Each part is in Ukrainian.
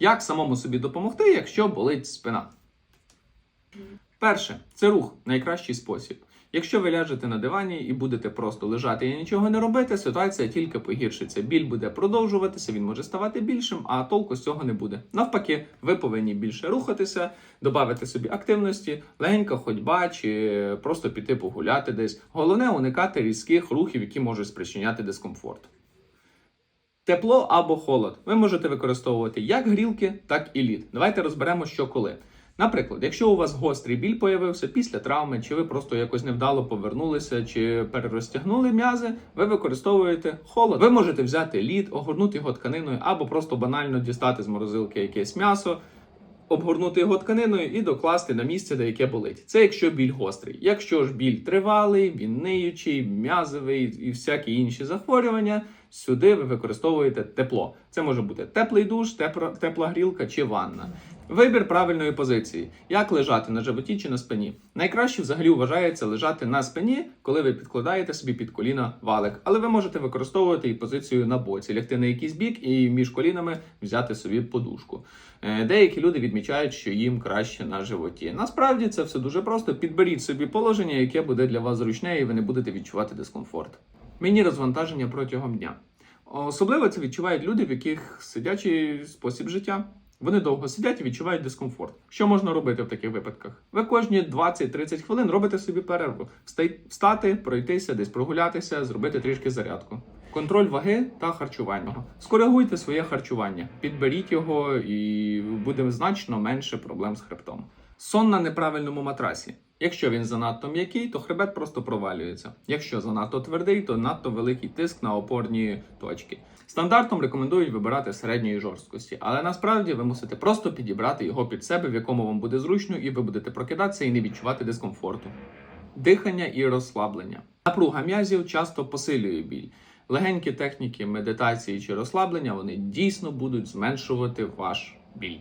Як самому собі допомогти, якщо болить спина? Перше, це рух найкращий спосіб. Якщо ви ляжете на дивані і будете просто лежати і нічого не робити, ситуація тільки погіршиться. Біль буде продовжуватися, він може ставати більшим, а толку з цього не буде. Навпаки, ви повинні більше рухатися, додати собі активності, легенька ходьба чи просто піти погуляти десь. Головне уникати різких рухів, які можуть спричиняти дискомфорт. Тепло або холод ви можете використовувати як грілки, так і лід. Давайте розберемо, що коли. Наприклад, якщо у вас гострий біль появився після травми, чи ви просто якось невдало повернулися, чи перерозтягнули м'язи, ви використовуєте холод. Ви можете взяти лід, огорнути його тканиною, або просто банально дістати з морозилки якесь м'ясо, обгорнути його тканиною і докласти на місце, де яке болить. Це якщо біль гострий. Якщо ж біль тривалий, він ниючий, м'язовий і всякі інші захворювання, сюди ви використовуєте тепло. Це може бути теплий душ, тепла, тепла грілка чи ванна. Вибір правильної позиції: як лежати на животі чи на спині. Найкраще взагалі вважається лежати на спині, коли ви підкладаєте собі під коліна валик. Але ви можете використовувати і позицію на боці, лягти на якийсь бік і між колінами взяти собі подушку. Е, Деякі люди відмічають, що їм краще на животі. Насправді це все дуже просто. Підберіть собі положення, яке буде для вас зручне, і ви не будете відчувати дискомфорт. Міні розвантаження протягом дня. Особливо це відчувають люди, в яких сидячий спосіб життя. Вони довго сидять і відчувають дискомфорт. Що можна робити в таких випадках? Ви кожні 20-30 хвилин робите собі перерву. Встати, пройтися, десь прогулятися, зробити трішки зарядку. Контроль ваги та харчування. Скоригуйте своє харчування, підберіть його, і буде значно менше проблем з хребтом. Сон на неправильному матрасі. Якщо він занадто м'який, то хребет просто провалюється. Якщо занадто твердий, то надто великий тиск на опорні точки. Стандартом рекомендують вибирати середньої жорсткості, але насправді ви мусите просто підібрати його під себе, в якому вам буде зручно, і ви будете прокидатися і не відчувати дискомфорту. Дихання і розслаблення. Напруга м'язів часто посилює біль. Легенькі техніки медитації чи розслаблення вони дійсно будуть зменшувати ваш біль.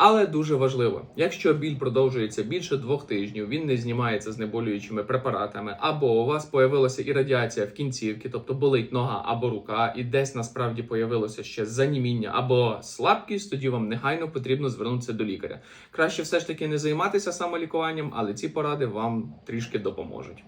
Але дуже важливо, якщо біль продовжується більше двох тижнів, він не знімається знеболюючими препаратами, або у вас появилася і радіація в кінцівці, тобто болить нога або рука, і десь насправді появилося ще заніміння або слабкість, тоді вам негайно потрібно звернутися до лікаря. Краще все ж таки не займатися самолікуванням, але ці поради вам трішки допоможуть.